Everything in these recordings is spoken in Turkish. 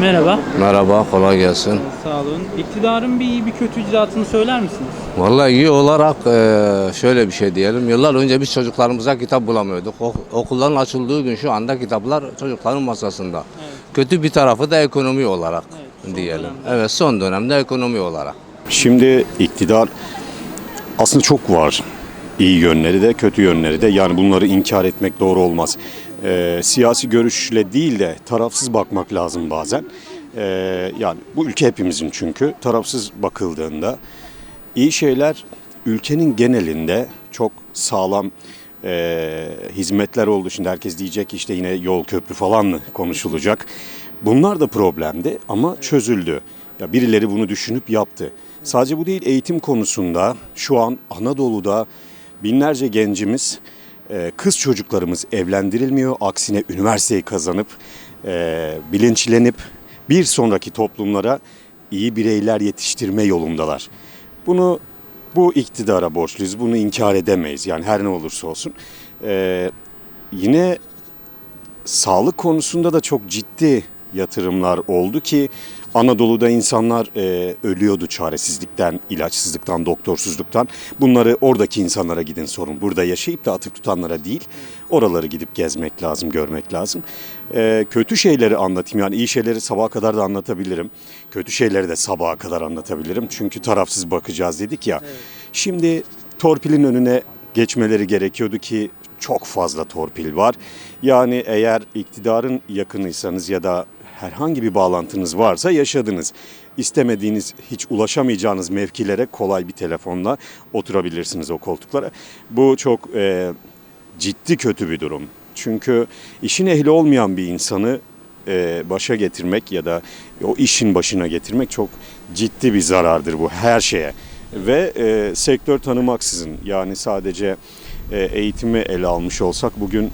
Merhaba. Merhaba, kolay gelsin. Sağ olun. İktidarın bir iyi bir kötü icraatını söyler misiniz? Vallahi iyi olarak eee, şöyle bir şey diyelim. Yıllar önce biz çocuklarımıza kitap bulamıyorduk. Ok- Okulların açıldığı gün şu anda kitaplar çocukların masasında. Kötü bir tarafı da ekonomi olarak son diyelim. dönemde. Evet, son dönemde ekonomi olarak. Şimdi iktidar aslında çok var. İyi yönleri de kötü yönleri de yani bunları inkar etmek doğru olmaz. Ee, siyasi görüşle değil de tarafsız bakmak lazım bazen. Ee, yani bu ülke hepimizin çünkü tarafsız bakıldığında iyi şeyler ülkenin genelinde çok sağlam e, hizmetler oldu. Şimdi herkes diyecek işte yine yol köprü falan mı konuşulacak. Bunlar da problemdi ama çözüldü. Ya birileri bunu düşünüp yaptı. Sadece bu değil eğitim konusunda şu an Anadolu'da binlerce gencimiz e, kız çocuklarımız evlendirilmiyor. Aksine üniversiteyi kazanıp e, bilinçlenip bir sonraki toplumlara iyi bireyler yetiştirme yolundalar. Bunu bu iktidara borçluyuz. Bunu inkar edemeyiz. Yani her ne olursa olsun. Ee, yine sağlık konusunda da çok ciddi yatırımlar oldu ki Anadolu'da insanlar e, ölüyordu çaresizlikten, ilaçsızlıktan, doktorsuzluktan. Bunları oradaki insanlara gidin sorun. Burada yaşayıp da atıp tutanlara değil. Oraları gidip gezmek lazım, görmek lazım. E, kötü şeyleri anlatayım. Yani iyi şeyleri sabaha kadar da anlatabilirim. Kötü şeyleri de sabaha kadar anlatabilirim. Çünkü tarafsız bakacağız dedik ya. Şimdi torpilin önüne geçmeleri gerekiyordu ki çok fazla torpil var. Yani eğer iktidarın yakınıysanız ya da herhangi bir bağlantınız varsa yaşadınız. İstemediğiniz, hiç ulaşamayacağınız mevkilere kolay bir telefonla oturabilirsiniz o koltuklara. Bu çok e, ciddi kötü bir durum. Çünkü işin ehli olmayan bir insanı e, başa getirmek ya da o işin başına getirmek çok ciddi bir zarardır bu her şeye. Ve e, sektör tanımaksızın yani sadece e, eğitimi ele almış olsak bugün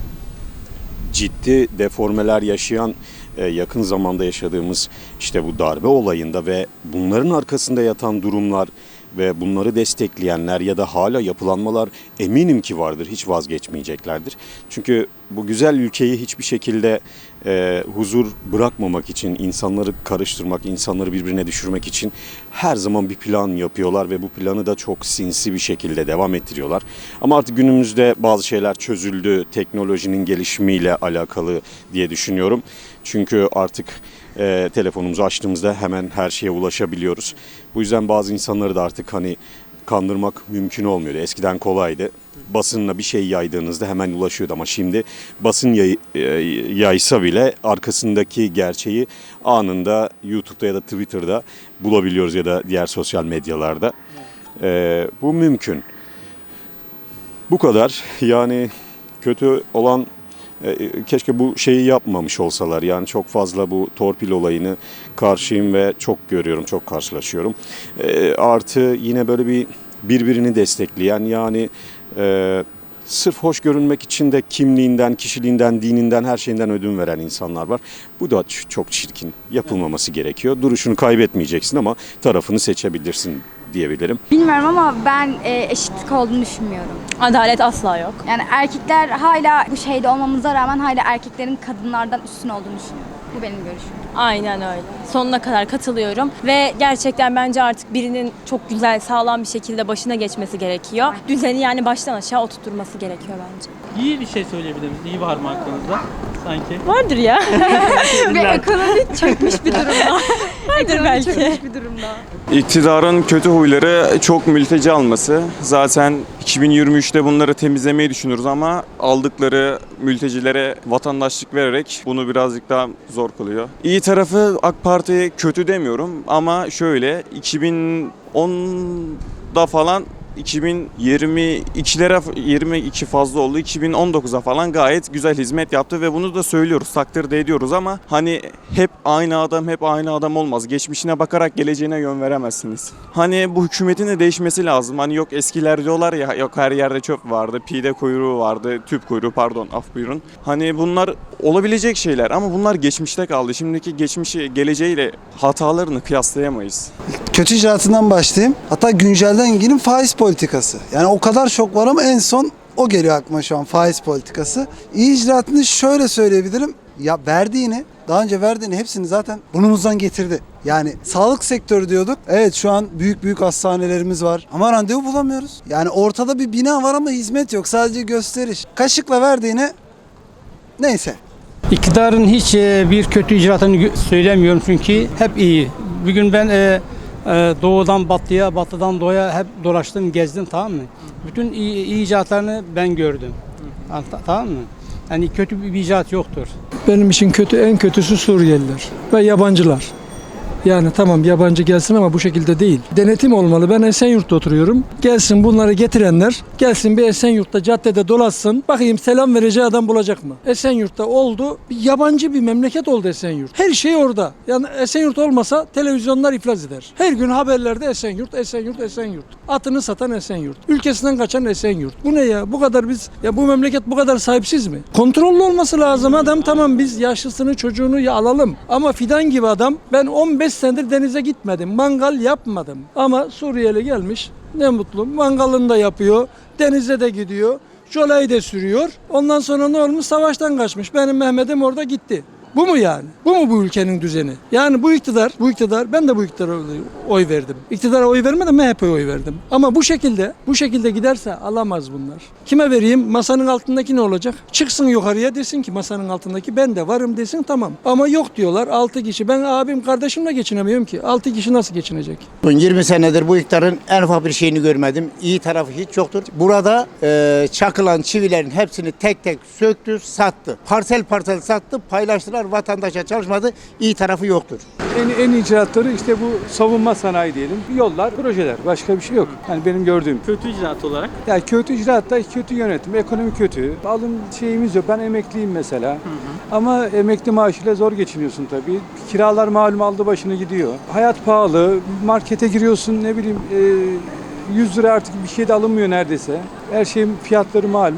ciddi deformeler yaşayan yakın zamanda yaşadığımız işte bu darbe olayında ve bunların arkasında yatan durumlar ve bunları destekleyenler ya da hala yapılanmalar eminim ki vardır. Hiç vazgeçmeyeceklerdir. Çünkü bu güzel ülkeyi hiçbir şekilde e, huzur bırakmamak için, insanları karıştırmak, insanları birbirine düşürmek için her zaman bir plan yapıyorlar ve bu planı da çok sinsi bir şekilde devam ettiriyorlar. Ama artık günümüzde bazı şeyler çözüldü, teknolojinin gelişimiyle alakalı diye düşünüyorum. Çünkü artık e, telefonumuzu açtığımızda hemen her şeye ulaşabiliyoruz. Bu yüzden bazı insanları da artık hani kandırmak mümkün olmuyordu. Eskiden kolaydı. Basınla bir şey yaydığınızda hemen ulaşıyordu ama şimdi basın yay, e, yaysa bile arkasındaki gerçeği anında YouTube'da ya da Twitter'da bulabiliyoruz ya da diğer sosyal medyalarda. E, bu mümkün. Bu kadar. Yani kötü olan keşke bu şeyi yapmamış olsalar. Yani çok fazla bu torpil olayını karşıyım ve çok görüyorum, çok karşılaşıyorum. E, artı yine böyle bir birbirini destekleyen yani e, sırf hoş görünmek için de kimliğinden, kişiliğinden, dininden, her şeyinden ödün veren insanlar var. Bu da çok çirkin. Yapılmaması gerekiyor. Duruşunu kaybetmeyeceksin ama tarafını seçebilirsin diyebilirim. Bilmiyorum ama ben e, eşitlik olduğunu düşünmüyorum. Adalet asla yok. Yani erkekler hala bu şeyde olmamıza rağmen hala erkeklerin kadınlardan üstün olduğunu düşünüyorum. Bu benim görüşüm. Aynen öyle. Sonuna kadar katılıyorum ve gerçekten bence artık birinin çok güzel, sağlam bir şekilde başına geçmesi gerekiyor. Düzeni yani baştan aşağı oturtturması gerekiyor bence. İyi bir şey söyleyebilir misiniz? İyi var mı aklınızda? Sanki. Vardır ya. Ve ekonomi çökmüş bir durumda. Vardır belki. çökmüş bir durumda. İktidarın kötü huyları çok mülteci alması. Zaten 2023'te bunları temizlemeyi düşünürüz ama aldıkları mültecilere vatandaşlık vererek bunu birazcık daha zor kılıyor. İyi tarafı AK Parti kötü demiyorum ama şöyle 2010'da falan 2022'lere 22 fazla oldu. 2019'a falan gayet güzel hizmet yaptı ve bunu da söylüyoruz, takdir de ediyoruz ama hani hep aynı adam hep aynı adam olmaz. Geçmişine bakarak geleceğine yön veremezsiniz. Hani bu hükümetin de değişmesi lazım. Hani yok eskiler diyorlar ya yok her yerde çöp vardı, pide kuyruğu vardı, tüp kuyruğu pardon af buyurun. Hani bunlar olabilecek şeyler ama bunlar geçmişte kaldı. Şimdiki geçmişi geleceğiyle hatalarını kıyaslayamayız. kötü icraatından başlayayım. Hatta güncelden gireyim faiz politikası. Yani o kadar şok var ama en son O geliyor aklıma şu an faiz politikası. İcraatını şöyle söyleyebilirim. Ya verdiğini, daha önce verdiğini hepsini zaten burnumuzdan getirdi. Yani sağlık sektörü diyorduk. Evet şu an büyük büyük hastanelerimiz var ama randevu bulamıyoruz. Yani ortada bir bina var ama hizmet yok. Sadece gösteriş. Kaşıkla verdiğini neyse. İktidarın hiç e, bir kötü icraatını söylemiyorum çünkü hep iyi. Bugün ben e, e, doğudan batıya, batıdan doğuya hep dolaştım, gezdim tamam mı? Bütün iyi, iyi icraatlarını ben gördüm. Ta- Tamam mı? Yani kötü bir icraat yoktur. Benim için kötü en kötüsü Suriyeliler ve yabancılar. Yani tamam yabancı gelsin ama bu şekilde değil. Denetim olmalı. Ben Esenyurt'ta oturuyorum. Gelsin bunları getirenler gelsin bir Esenyurt'ta caddede dolaşsın. Bakayım selam vereceği adam bulacak mı? Esenyurt'ta oldu. Bir yabancı bir memleket oldu Esenyurt. Her şey orada. Yani Esenyurt olmasa televizyonlar iflas eder. Her gün haberlerde Esenyurt, Esenyurt, Esenyurt. Atını satan Esenyurt. Ülkesinden kaçan Esenyurt. Bu ne ya? Bu kadar biz ya bu memleket bu kadar sahipsiz mi? Kontrollü olması lazım adam. Tamam biz yaşlısını çocuğunu ya alalım. Ama fidan gibi adam ben 15 senedir denize gitmedim. Mangal yapmadım. Ama Suriyeli gelmiş. Ne mutlu. Mangalını da yapıyor. Denize de gidiyor. Jolayı da sürüyor. Ondan sonra ne olmuş? Savaştan kaçmış. Benim Mehmet'im orada gitti. Bu mu yani? Bu mu bu ülkenin düzeni? Yani bu iktidar, bu iktidar, ben de bu iktidara oy verdim. İktidara oy vermedim, MHP'ye oy verdim. Ama bu şekilde, bu şekilde giderse alamaz bunlar. Kime vereyim? Masanın altındaki ne olacak? Çıksın yukarıya desin ki masanın altındaki ben de varım desin tamam. Ama yok diyorlar 6 kişi. Ben abim kardeşimle geçinemiyorum ki. 6 kişi nasıl geçinecek? 20 senedir bu iktidarın en ufak bir şeyini görmedim. İyi tarafı hiç yoktur. Burada e, çakılan çivilerin hepsini tek tek söktü, sattı. Parsel parsel sattı, paylaştılar, vatandaşa çalışmadı. İyi tarafı yoktur. En, en icraatları işte bu savunma sanayi diyelim. Yollar, projeler. Başka bir şey yok. Yani benim gördüğüm. Kötü icraat olarak. Yani kötü icraatta kötü yönetim, ekonomi kötü. Alım şeyimiz yok. Ben emekliyim mesela. Ama emekli maaşıyla zor geçiniyorsun tabii. Kiralar malum aldı başını gidiyor. Hayat pahalı. Markete giriyorsun ne bileyim e, 100 lira artık bir şey de alınmıyor neredeyse. Her şeyin fiyatları malum.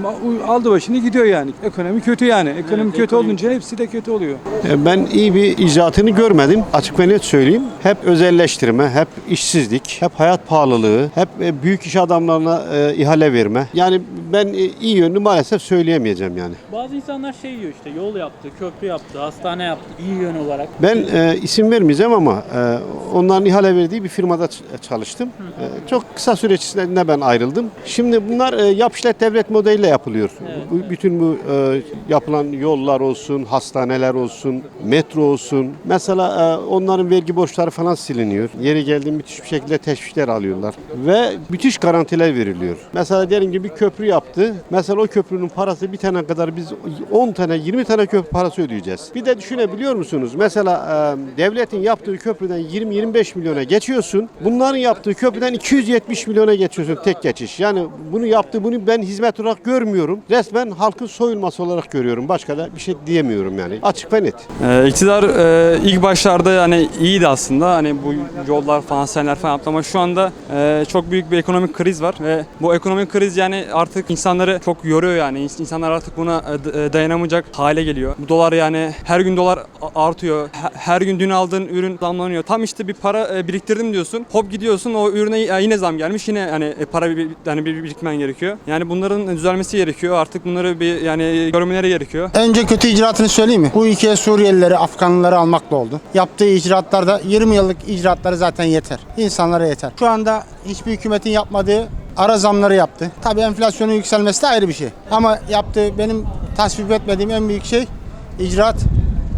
Aldı başını gidiyor yani. Ekonomi kötü yani. Ekonomi Evet, kötü ekonomi- olunca hepsi de kötü oluyor. E, Ben iyi bir icraatını görmedim. Açık ve net söyleyeyim. Hep özelleştirme, hep işsizlik, hep hayat pahalılığı, hep e, büyük iş adamlarına e, ihale verme. Yani ben e, iyi yönünü maalesef söyleyemeyeceğim yani. Bazı insanlar şey diyor işte yol yaptı, köprü yaptı, hastane yaptı iyi yön olarak. Ben e, isim vermeyeceğim ama e, onların ihale verdiği bir firmada çalıştım. E, çok kısa süre içerisinde ben ayrıldım. Şimdi bunlar e, yap işlet devlet modeliyle yapılıyor. Bu, bütün bu e, yapılan yollar olsun, hastaneler olsun, metro olsun. Mesela e, onların vergi borçları falan siliniyor. Yeri geldiğinde müthiş bir şekilde teşvikler alıyorlar. Ve müthiş garantiler veriliyor. Mesela diyelim ki bir köprü yaptı. Mesela o köprünün parası bir tane kadar biz 10 tane 20 tane köprü parası ödeyeceğiz. Bir de düşünebiliyor musunuz? Mesela e, devletin yaptığı köprüden 20-25 milyona geçiyorsun. Bunların yaptığı köprüden 270 milyona geçiyorsun tek geçiş. Yani bunu yaptı bunu ben hizmet olarak görmüyorum. Resmen halkın soyulması olarak görüyorum. Başka da bir şey diyemiyorum yani. Açık ve net. Ee, iktidar e, ilk başlarda yani iyiydi aslında hani bu yollar falan hastaneler falan yaptı ama şu anda e, çok büyük bir ekonomik kriz var ve bu ekonomik kriz yani artık insanları çok yoruyor yani İns- insanlar artık buna e, e, dayanamayacak hale geliyor. Bu dolar yani her gün dolar artıyor. He- Her gün dün aldığın ürün zamlanıyor. Tam işte bir para e, biriktirdim diyorsun. Hop gidiyorsun o ürüne yine zam gelmiş. Yine hani para bir yani bir birikmen gerekiyor. Yani bunların düzelmesi gerekiyor. Artık bunları bir yani görmeleri gerekiyor. Önce kötü icraatını söyleyeyim mi? Bu ülkeye Suriyelileri, Afganlıları almakla oldu. Yaptığı icraatlarda 20 yıllık icraatları zaten yeter. İnsanlara yeter. Şu anda hiçbir hükümetin yapmadığı ara zamları yaptı. Tabii enflasyonun yükselmesi de ayrı bir şey. Ama yaptığı benim tasvip etmediğim en büyük şey icraat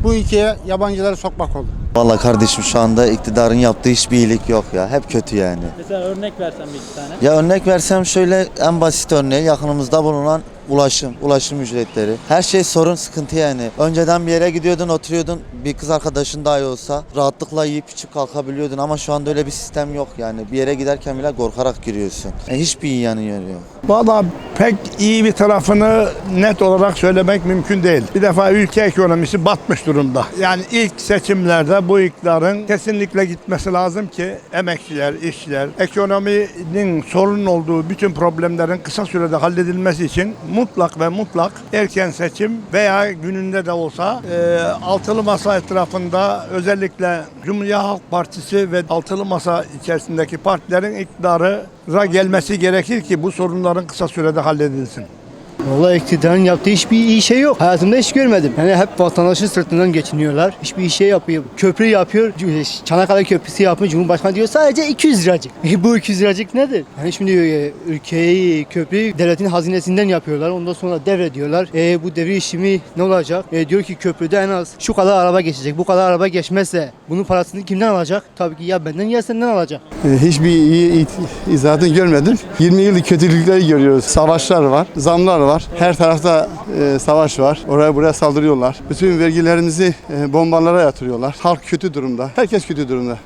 bu ülkeye yabancıları sokmak oldu. Vallahi kardeşim şu anda iktidarın yaptığı hiçbir iyilik yok ya. Hep kötü yani. Mesela örnek versem bir iki tane. Ya örnek versem şöyle en basit örneği yakınımızda bulunan ulaşım, ulaşım ücretleri. Her şey sorun, sıkıntı yani. Önceden bir yere gidiyordun, oturuyordun. Bir kız arkadaşın dahi olsa rahatlıkla yiyip içip kalkabiliyordun ama şu anda öyle bir sistem yok yani. Bir yere giderken bile korkarak giriyorsun. E, hiçbir iyi yanı yok. Valla pek iyi bir tarafını net olarak söylemek mümkün değil. Bir defa ülke ekonomisi batmış durumda. Yani ilk seçimlerde bu iktidarın kesinlikle gitmesi lazım ki emekçiler, işçiler, ekonominin sorun olduğu bütün problemlerin kısa sürede halledilmesi için mutlak ve mutlak erken seçim veya gününde de olsa e, altılı masa etrafında özellikle Cumhuriyet Halk Partisi ve altılı masa içerisindeki partilerin iktidarı gelmesi gerekir ki bu sorunların kısa sürede halledilsin. Vallahi iktidarın yaptığı hiçbir iyi şey yok. Hayatımda hiç görmedim. Yani hep vatandaşın sırtından geçiniyorlar. Hiçbir şey yapıyor. Köprü yapıyor. Çanakkale Köprüsü yapıyor. Cumhurbaşkanı diyor sadece 200 liracık. E bu 200 liracık nedir? Yani şimdi e, ülkeyi, köprüyü devletin hazinesinden yapıyorlar. Ondan sonra devrediyorlar. E bu devir işimi ne olacak? E, diyor ki köprüde en az şu kadar araba geçecek. Bu kadar araba geçmezse bunun parasını kimden alacak? Tabii ki ya benden ya senden alacak. Hiçbir iyi izahatını görmedim. 20 yıllık kötülükleri görüyoruz. Savaşlar var, zamlar var. Her tarafta e, savaş var. Oraya buraya saldırıyorlar. Bütün vergilerimizi e, bombalara yatırıyorlar. Halk kötü durumda. Herkes kötü durumda.